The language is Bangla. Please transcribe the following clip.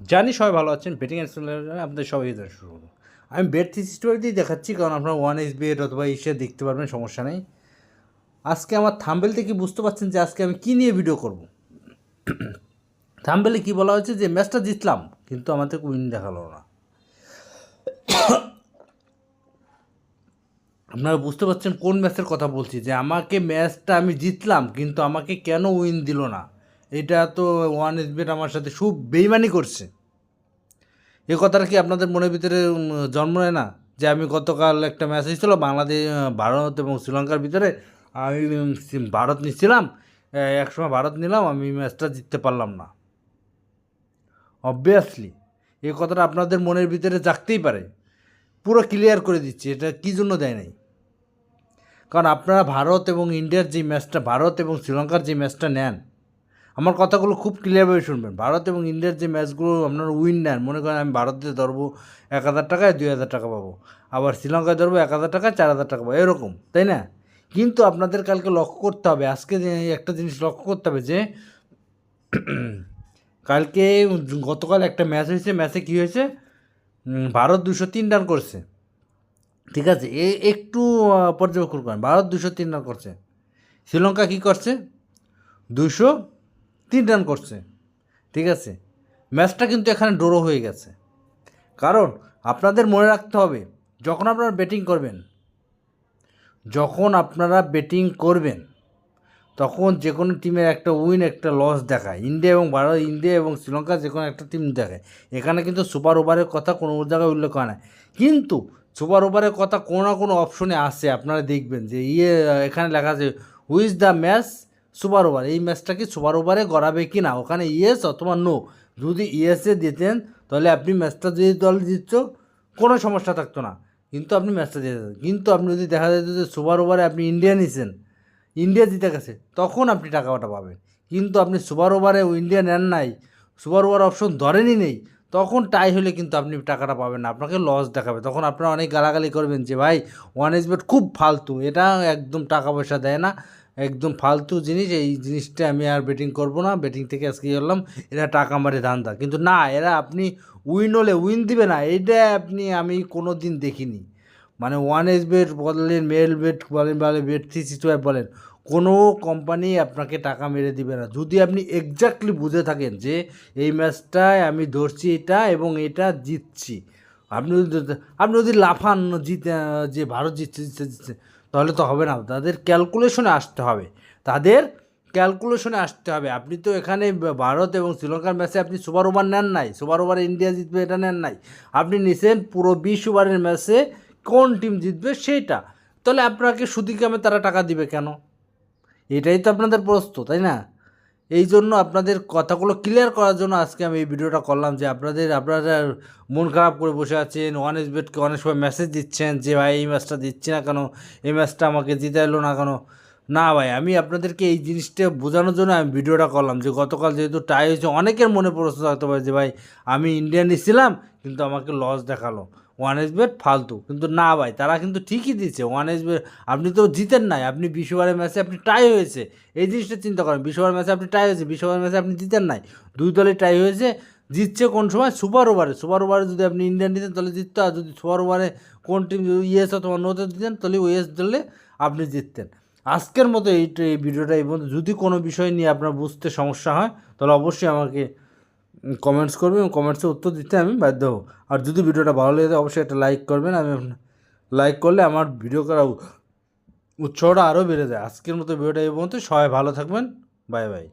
জানি সবাই ভালো আছেন অ্যান্ড আপনাদের সবাই শুরু করব। আমি বেড থিসিস্টভাবে দিয়ে দেখাচ্ছি, কারণ আপনারা ওয়ান এস বেড অথবা ইসে দেখতে পারবেন, সমস্যা নেই। আজকে আমার থাম্বেল থেকে বুঝতে পারছেন যে আজকে আমি কী নিয়ে ভিডিও করব। থাম্বেলে কী বলা হয়েছে যে ম্যাচটা জিতলাম, কিন্তু আমাদের উইন দেখাল না। আপনারা বুঝতে পারছেন কোন ম্যাচের কথা বলছি, যে আমাকে ম্যাচটা আমি জিতলাম, কিন্তু আমাকে কেন উইন দিল না। এটা তো ওয়ান এস বেট আমার সাথে খুব বেইমানি করছে। এ কথাটা কি আপনাদের মনের ভিতরে জন্ম নেয় না? যে আমি গতকাল একটা ম্যাচ হয়েছিল বাংলাদেশ, ভারত এবং শ্রীলঙ্কার ভিতরে। আমি ভারত নিচ্ছিলাম একসময় ভারত নিলাম, আমি ম্যাচটা জিততে পারলাম না। অবভিয়াসলি এই কথাটা আপনাদের মনের ভিতরে জাগতেই পারে। পুরো ক্লিয়ার করে দিচ্ছি, এটা কী জন্য দেয় নাই? কারণ আপনারা ভারত এবং ইন্ডিয়ার যে ম্যাচটা ভারত এবং শ্রীলঙ্কার যে ম্যাচটা নেন আমার কথাগুলো খুব ক্লিয়ারভাবে শুনবেন। ভারত এবং ইন্ডিয়ার যে ম্যাচগুলো আপনারা উইন নেন, মনে করেন আমি ভারতে ধরবো এক হাজার টাকায় দুই হাজার টাকা পাবো। আবার শ্রীলঙ্কায় ধরবো এক হাজার টাকায় চার হাজার টাকা পাবো। এরকম, তাই না? কিন্তু আপনাদের কালকে লক্ষ্য করতে হবে, আজকে একটা জিনিস লক্ষ্য করতে হবে যে, কালকে গতকাল একটা ম্যাচ হয়েছে ম্যাচে কী হয়েছে? ভারত দুশো তিন রান করছে। ঠিক আছে? এ, একটু পর্যবেক্ষণ করেন। ভারত দুশো তিন রান করছে। শ্রীলঙ্কা কী করছে? দুশো তিন রান করছে। ঠিক আছে? ম্যাচটা কিন্তু এখানে ড্রো হয়ে গেছে। কারণ আপনাদের মনে রাখতে হবে, যখন আপনারা ব্যাটিং করবেন, যখন আপনারা ব্যাটিং করবেন, তখন যে কোনো টিমের একটা উইন, একটা লস দেখায়। ইন্ডিয়া এবং ভারত, ইন্ডিয়া এবং শ্রীলঙ্কা যে কোনো একটা টিম দেখায়। এখানে কিন্তু সুপার ওভারের কথা কোনো জায়গায় উল্লেখ হয় না। কিন্তু সুপার ওভারের কথা কোনো না কোনো অপশনে আসে। আপনারা দেখবেন যে ইয়ে এখানে লেখা আছে who's the match super over, এই ম্যাচটা কি সুপার ওভারে গড়াবে কি না? ওখানে ইয়েস অথবা নো? যদি ইয়েসে দিতেন, তাহলে আপনি ম্যাচটা যদি দল জিতছ, কোনো সমস্যা থাকতো না। কিন্তু আপনি ম্যাচটা জিতে। কিন্তু আপনি যদি দেখা যেত যে সুপার ওভারে আপনি ইন্ডিয়া নিছেন, ইন্ডিয়া জিতে গেছে, তখন আপনি টাকাটা পাবেন। কিন্তু আপনি সুপার ওভারে ইন্ডিয়া নেন নাই, সুপার ওভার অপশন ধরেনই নেই, তখন টাই হলে কিন্তু আপনি টাকাটা পাবেন না। আপনাকে লস দেখাবে। তখন আপনারা অনেক গালাগালি করবেন যে, ভাই ওয়ান এস বেট খুব ফালতু। এটা একদম টাকা পয়সা দেয় না। একদম ফালতু জিনিস, এই জিনিসটা আমি আর ব্যাটিং করব না। ব্যাটিং থেকে আজকে করলাম? এরা টাকা মারে ধান্দা। কিন্তু না, এরা আপনি উইন হলে উইন দিবে না। এটা আপনি, আমি কোনো দিন দেখিনি। মানে ওয়ান এস বেট বলেন মেল বেট বলেন বলেন বেট থ্রি সিক্স বলেন, কোনো কোম্পানি আপনাকে টাকা মেরে দিবে না। যদি আপনি এক্স্যাক্টলি বুঝে থাকেন যে এই ম্যাচটায় আমি ধরছি এটা এবং এটা জিতছি। আপনি যদি আপনি যদি লাফান, জিতে, যে ভারত জিতছে জিতছে জিতছে তাহলে তো হবে না। তাদের ক্যালকুলেশনে আসতে হবে। তাদের ক্যালকুলেশনে আসতে হবে। আপনি তো এখানে ভারত এবং শ্রীলঙ্কার ম্যাচে আপনি সুপার ওভার নেন নাই। সুপার ওভারে ইন্ডিয়া জিতবে, এটা নেন নাই। আপনি নিছেন পুরো বিশ ওভারের ম্যাচে কোন টিম জিতবে সেইটা। তাহলে আপনাকে সুদিকামে তারা টাকা দিবে কেন? এটাই তো আপনাদের প্রশ্ন, তাই না? এই জন্য আপনাদের কথাগুলো ক্লিয়ার করার জন্য আজকে আমি এই ভিডিওটা করলাম যে আপনাদের, আপনারা মন খারাপ করে বসে আছেন ওয়ান এস বেটকে অনেক সময় মেসেজ দিচ্ছেন যে ভাই এই ম্যাচটা দিচ্ছি না কেন, এই ম্যাচটা আমাকে জিতে এলো না কেন? না ভাই, আমি আপনাদেরকে এই জিনিসটা বোঝানোর জন্য আমি ভিডিওটা করলাম যে গতকাল যেহেতু টাই হয়েছে, অনেকের মনে প্রশ্ন থাকতে পারে যে ভাই আমি ইন্ডিয়ান নিছিলাম কিন্তু আমাকে লস দেখাল। ওয়ান এস বেট ফালতু। কিন্তু না ভাই, তারা কিন্তু ঠিকই দিচ্ছে। ওয়ান এস বেট আপনি তো জিতেন নাই। আপনি বিশ ম্যাচে আপনি টাই হয়েছে। এই জিনিসটা চিন্তা করেন, বিশ ম্যাচে আপনি টাই হয়েছে, বিশ ম্যাচে আপনি জিতেন নাই। দুই দলে টাই হয়েছে, জিতছে কোন সময়? সুপার ওভারে সুপার ওভারে যদি আপনি ইন্ডিয়ান দিতেন তাহলে জিততো। আর যদি সুপার ওভারে কোন টিম ইয়েস অথবা নোতে দিতেন তাহলে ওয়েস দলে আপনি জিততেন। আজকের মতো এই ভিডিওটা এই যদি কোনো বিষয় নিয়ে আপনার বুঝতে সমস্যা হয়, তাহলে অবশ্যই আমাকে কমেন্টস করবেন এবং কমেন্টসে উত্তর দিতে আমি বাধ্য হব। আর যদি ভিডিওটা ভালো লেগে থাকে, অবশ্যই একটা লাইক করবেন। আমি লাইক করলে আমার ভিডিও করা উৎসাহটা আরও বেড়ে যায়। আজকের মতো ভিডিওটা এই পর্যন্ত সবাই ভালো থাকবেন। Bye bye